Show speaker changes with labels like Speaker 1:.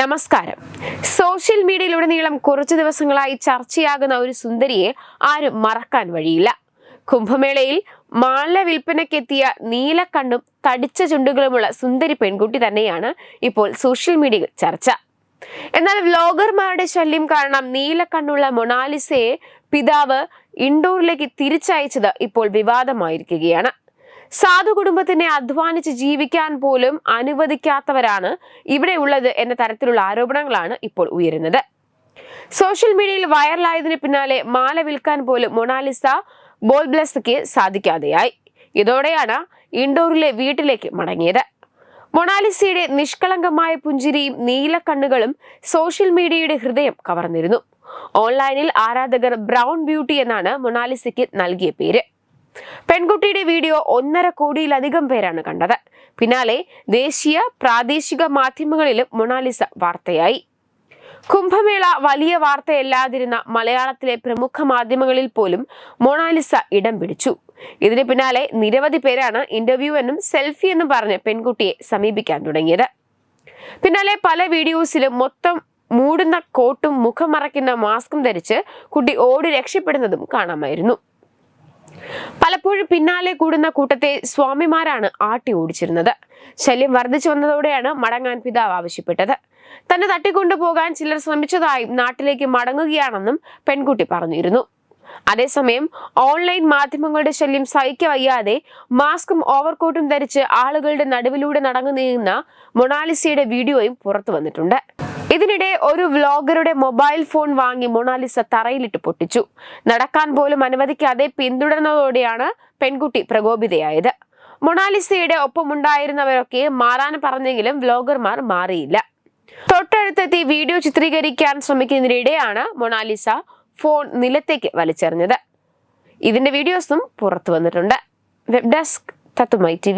Speaker 1: നമസ്കാരം. സോഷ്യൽ മീഡിയയിലുടനീളം കുറച്ചു ദിവസങ്ങളായി ചർച്ചയാകുന്ന ഒരു സുന്ദരിയെ ആരും മറക്കാൻ വഴിയില്ല. കുംഭമേളയിൽ മാല വിൽപ്പനയ്ക്കെത്തിയ നീലക്കണ്ണും തടിച്ച ചുണ്ടുകളുമുള്ള സുന്ദരി പെൺകുട്ടി തന്നെയാണ് ഇപ്പോൾ സോഷ്യൽ മീഡിയയിൽ ചർച്ച. എന്നാൽ വ്ലോഗർമാരുടെ ശല്യം കാരണം നീലക്കണ്ണുള്ള മൊണാലിസയെ പിതാവ് ഇൻഡോറിലേക്ക് തിരിച്ചയച്ചത് ഇപ്പോൾ വിവാദമായിരിക്കുകയാണ്. സാധു കുടുംബത്തിനെ അധ്വാനിച്ച് ജീവിക്കാൻ പോലും അനുവദിക്കാത്തവരാണ് ഇവിടെ ഉള്ളത് എന്ന തരത്തിലുള്ള ആരോപണങ്ങളാണ് ഇപ്പോൾ ഉയരുന്നത്. സോഷ്യൽ മീഡിയയിൽ വൈറലായതിനു പിന്നാലെ മാല വിൽക്കാൻ പോലും മൊണാലിസ ബോൾബ്ലസ്ക്ക് സാധിക്കാതെയായി. ഇതോടെയാണ് ഇൻഡോറിലെ വീട്ടിലേക്ക് മടങ്ങിയത്. മൊണാലിസയുടെ നിഷ്കളങ്കമായ പുഞ്ചിരിയും നീലക്കണ്ണുകളും സോഷ്യൽ മീഡിയയുടെ ഹൃദയം കവർന്നിരുന്നു. ഓൺലൈനിൽ ആരാധകർ ബ്രൗൺ ബ്യൂട്ടി എന്നാണ് മൊണാലിസയ്ക്ക് നൽകിയ പേര്. പെൺകുട്ടിയുടെ വീഡിയോ ഒന്നര കോടിയിലധികം പേരാണ് കണ്ടത്. പിന്നാലെ ദേശീയ പ്രാദേശിക മാധ്യമങ്ങളിലും മൊണാലിസ വാർത്തയായി. കുംഭമേള വലിയ വാർത്തയല്ലാതിരുന്ന മലയാളത്തിലെ പ്രമുഖ മാധ്യമങ്ങളിൽ പോലും മൊണാലിസ ഇടം പിടിച്ചു. ഇതിന് പിന്നാലെ നിരവധി പേരാണ് ഇന്റർവ്യൂ എന്നും സെൽഫി എന്നും പറഞ്ഞ് പെൺകുട്ടിയെ സമീപിക്കാൻ തുടങ്ങിയത്. പിന്നാലെ പല വീഡിയോസിലും മൊത്തം മൂടുന്ന കോട്ടും മുഖം മറയ്ക്കുന്ന മാസ്കും ധരിച്ച് കുട്ടി ഓടി രക്ഷപ്പെടുന്നതും കാണാമായിരുന്നു. പലപ്പോഴും പിന്നാലെ കൂടുന്ന കൂട്ടത്തെ സ്വാമിമാരാണ് ആട്ടി ഓടിച്ചിരുന്നത്. ശല്യം വർദ്ധിച്ചു വന്നതോടെയാണ് മടങ്ങാൻ പിതാവ് ആവശ്യപ്പെട്ടത്. തന്നെ തട്ടിക്കൊണ്ടുപോകാൻ ചിലർ ശ്രമിച്ചതായും നാട്ടിലേക്ക് മടങ്ങുകയാണെന്നും പെൺകുട്ടി പറഞ്ഞിരുന്നു. അതേസമയം ഓൺലൈൻ മാധ്യമങ്ങളുടെ ശല്യം സഹിക്ക വയ്യാതെ മാസ്കും ഓവർകോട്ടും ധരിച്ച് ആളുകളുടെ നടുവിലൂടെ നടന്നു നീങ്ങുന്ന മൊണാലിസയുടെ വീഡിയോയും പുറത്തു വന്നിട്ടുണ്ട്. ഇതിനിടെ ഒരു വ്ലോഗറുടെ മൊബൈൽ ഫോൺ വാങ്ങി മൊണാലിസ തറയിലിട്ട് പൊട്ടിച്ചു. നടക്കാൻ പോലും അനുവദിക്കാതെ പിന്തുടർന്നതോടെയാണ് പെൺകുട്ടി പ്രകോപിതയായത്. മൊണാലിസയുടെ ഒപ്പമുണ്ടായിരുന്നവരൊക്കെ മാറാൻ പറഞ്ഞെങ്കിലും വ്ലോഗർമാർ മാറിയില്ല. തൊട്ടടുത്തെത്തി വീഡിയോ ചിത്രീകരിക്കാൻ ശ്രമിക്കുന്നതിനിടെയാണ് മൊണാലിസ ഫോൺ നിലത്തേക്ക് വലിച്ചെറിഞ്ഞത്. ഇതിന്റെ വീഡിയോസും പുറത്തു വന്നിട്ടുണ്ട്. വെബ് ഡെസ്ക് തത്തുമൈ ടി